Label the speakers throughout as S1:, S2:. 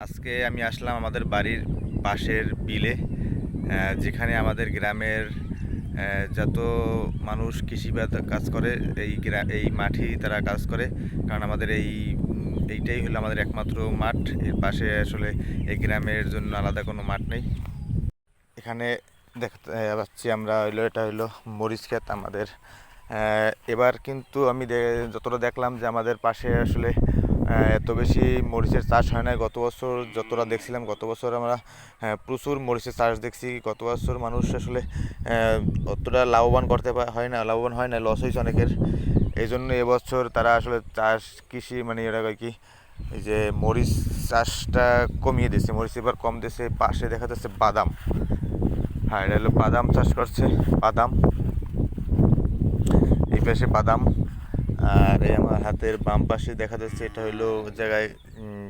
S1: আজকে আমি আসলাম আমাদের বাড়ির পাশের বিলে যেখানে আমাদের গ্রামের যত মানুষ কৃষিবাদ কাজ করে, এই এই মাঠেই তারা কাজ করে। কারণ আমাদের এই এইটাই হলো আমাদের একমাত্র মাঠ। এর পাশে আসলে এই গ্রামের জন্য আলাদা কোনো মাঠ নেই। এখানে দেখতে পাচ্ছি আমরা হইল, এটা হইল মরিচ ক্ষেত আমাদের। এবার কিন্তু আমি যতটা দেখলাম যে আমাদের পাশে আসলে এত বেশি মরিচের চাষ হয় না গত বছর যতটা দেখছিলাম, গত বছর আমরা প্রচুর মরিচের চাষ দেখছি। গত বছর মানুষ আসলে অতটা লাভবান করতে হয় না, লাভবান হয় না লস হয়েছে অনেকের। এই জন্য এবছর তারা আসলে চাষ কৃষি মানে এটা কয় কি, এই যে মরিচ চাষটা কমিয়ে দিয়েছে। মরিচ এবার কম দিয়েছে, পাশে দেখা যাচ্ছে বাদাম। হ্যাঁ এটা হলো বাদাম চাষ করছে, বাদাম। এই পাশে বাদাম। আর এই আমার হাতের বাম পাশে দেখা যাচ্ছে এটা হলো জায়গায়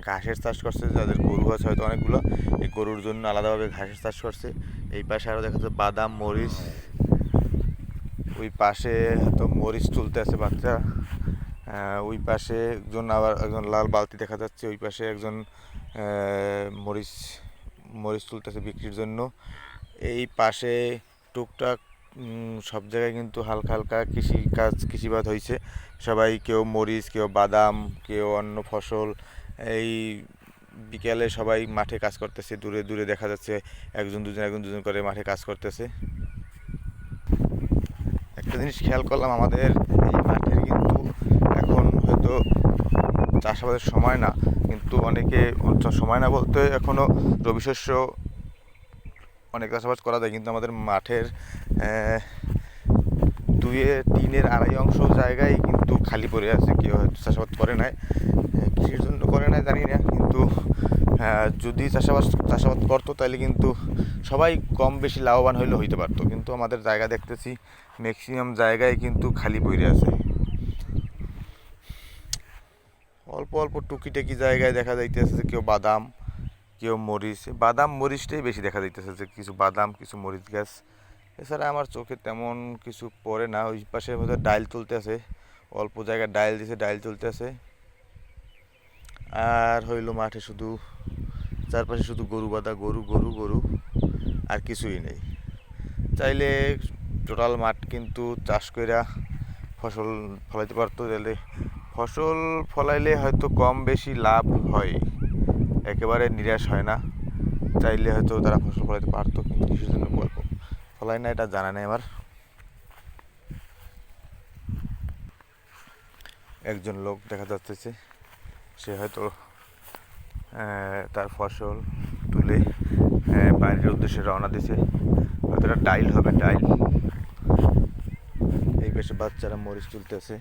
S1: ঘাসের চাষ করছে, যাদের গরু আছে হয়তো অনেকগুলো। এই গরুর জন্য আলাদাভাবে ঘাসের চাষ করছে। এই পাশে আরও দেখা যাচ্ছে বাদাম, মরিচ। ওই পাশে হয়তো মরিচ তুলতে আছে বাচ্চা। ওই পাশে একজন আবার একজন লাল বালতি দেখা যাচ্ছে, ওই পাশে একজন মরিচ মরিচ তুলতেছে বিক্রির জন্য। এই পাশে টুকটাক সব জায়গায় কিন্তু হালকা হালকা কৃষি কাজ, কৃষিবাদ হয়েছে সবাই কেউ মরিচ, কেউ বাদাম, কেউ অন্য ফসল। এই বিকেলে সবাই মাঠে কাজ করতেছে, দূরে দূরে দেখা যাচ্ছে একজন দুজন একজন দুজন করে মাঠে কাজ করতেছে। একটা জিনিস খেয়াল করলাম, আমাদের এই মাঠের কিন্তু এখন হয়তো চাষাবাদের সময় না, কিন্তু অনেকে সময় না বলতে এখনও রবি শস্য অনেক চাষাবাদ করা যায়, কিন্তু আমাদের মাঠের দুয়ে তিনের আড়াই অংশ জায়গায় কিন্তু খালি পড়ে আছে, কেউ হয়তো চাষাবাদ করে নাই কৃষির জন্য করে নাই, জানি না, কিন্তু যদি চাষাবাদ চাষাবাদ করতো তাহলে কিন্তু সবাই কম বেশি লাভবান হইলে হইতে পারতো, কিন্তু আমাদের জায়গা দেখতেছি ম্যাক্সিমাম জায়গায় কিন্তু খালি পড়ে আছে। অল্প অল্প টুকিটাকি জায়গায় দেখা যাইতেছে যে কেউ বাদাম কেউ মরিচ, বাদাম মরিচটাই বেশি দেখা যাইতেছে যে কিছু বাদাম, কিছু মরিচ গাছ। এছাড়া আমার চোখে তেমন কিছু পড়ে না, ওই পাশে বোধহয় ডাইল তুলতে আছে, অল্প জায়গায় ডাইল দিছে, ডাইল তুলতে আছে। আর হইল মাঠে শুধু, চারপাশে শুধু গরু বাঁধা, গরু গরু গরু, আর কিছুই নেই। চাইলে টোটাল মাঠ কিন্তু চাষ কইরা ফসল ফলাইতে পারতো তাহলে ফসল ফলাইলে হয়তো কম বেশি লাভ হয়। একেবারে নিরাশ হয় না। চাইলে হয়তো তারা ফসল ফলাইতে পারতো, কিন্তু কৃষির জন্য ফলাই না, এটা জানা নেই আমার। একজন লোক দেখা যাচ্ছে, সে হয়তো তার ফসল তুলে বাইরের উদ্দেশ্যে রওনা দিছে হয়তো এটা ডাইল হবে ডাইল এই পাশে বাচ্চারা মরিচ তুলতেছে।